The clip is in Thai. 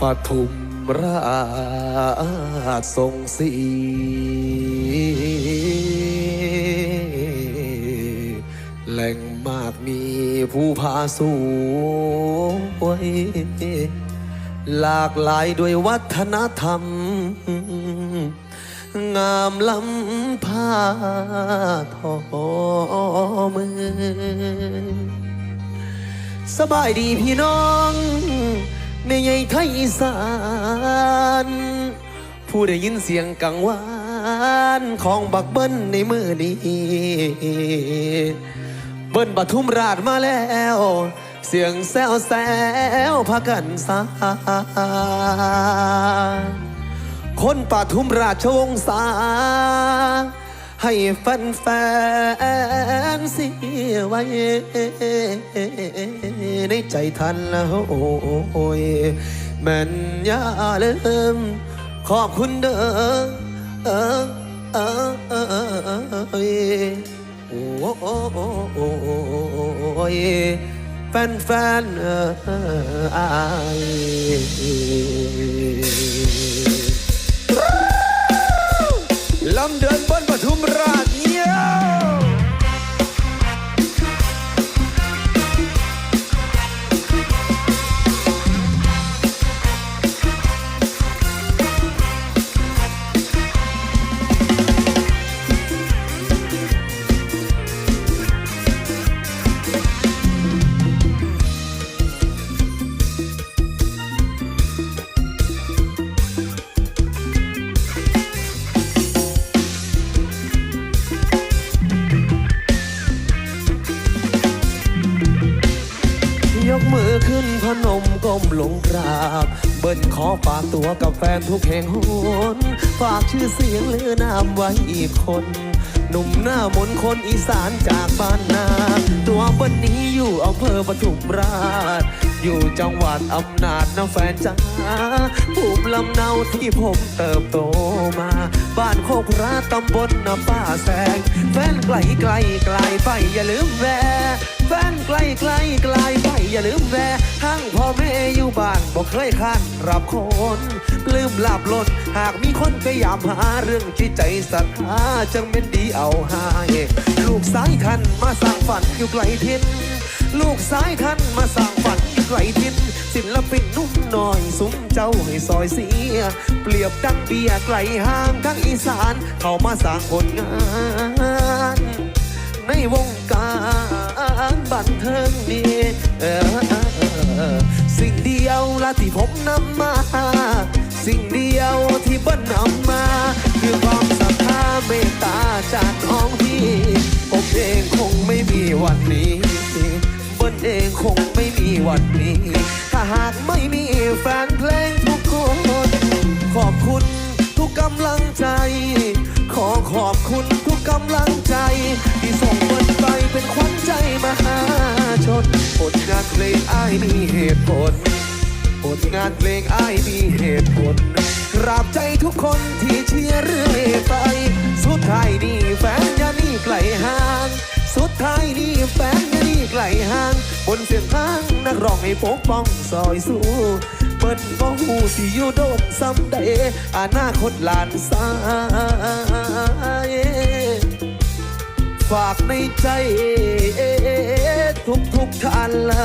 ปทุมราชทรงศีแหล่งมากมีผู้พาสูวยหลากหลายด้วยวัฒนธรรม งามล้ำผ้าทอมือ สบายดีพี่น้อง แม่ใหญ่ไทยอีสานผู้ได้ยินเสียงกังวานของบักเบิ้ลในมือนี้เบิ้ลปทุมราชมาแล้ว เสียงแซวแซวพากันสาคนปทุมราชวงศา ให้แฟนแฟนเสียไว้ ในใจทันแล้วโอ้ยแม่นอย่าลืมขอบคุณเด้อเออเออเออเอยโอ้โอ้ยแฟนแฟนเออไอลำเดิน ปทุมราช พนมก้มลงกราบ เบิ้ลขอฝากตัวกับแฟนทุกแห่งหนฝากชื่อเสียงเลือนามไว้อีกคน หนุ่มหน้ามนคนอีสานจากบ้านนา ตัวเบิ้ลนี้อยู่อำเภอปทุมราช อยู่จังหวัดอำนาจนะแฟนจ้าภูมิลำเนาที่ผมเติบโตมา บ้านโคกราตำบลนาป้าแสง แฟนไกลไกลไกลไปอย่าลืมแวะแฟนไกลไกลไกลไปอย่าลืมแวะ งพ่อแม่อยู่บ้านบอกเคยข้านรับคนลืมหลับลนหากมีคนพยายามหาเรื่องที่ใจศรัทธาจังเป็นดีเอาหายลูกสายคันมาสร้างฝันอยู่ไกลทินลูกสายคันมาสร้างฝันอยู่ไกลทินศิลปินนุ่มน้อยซุ้มเจ้าให้ซอยเสีย เปรียบดังเบียไกลห่างทั้งอีสาน เข้ามาสร้างผลงาน ดียวละที่ผมนำมา สิ่งเดียวที่เบิ้ลนำมา คือความศรัทธาเมตตาจากน้องพี่ ผมเองคงไม่มีวันนี้ เบิ้ลเองคงไม่มีวันนี้ ถ้าหากไม่มีแฟนเพลงทุกคน ขอบคุณทุกกำลังใจ ขอขอบคุณทุกกำลังใจ ที่ส่งมันไปเป็นขวัญใจมหาชนผลงานเพลงอ้ายมีเหตุผลานเพลงอ้ายมีเหตุผลกราบใจทุกคนที่เชียร์เรื่อยไป สุดท้ายนี่แฟนยานี่ไกลห่าง สุดท้ายนี่แฟนยานี่ไกลห่าง บนเส้นทางนักร้องให้ปกป้องซอยสู้เปิดก็หูสิอยู่โดนซ้ำได้อนาคตหลานสายฝากในใจทุกทุกท่านละ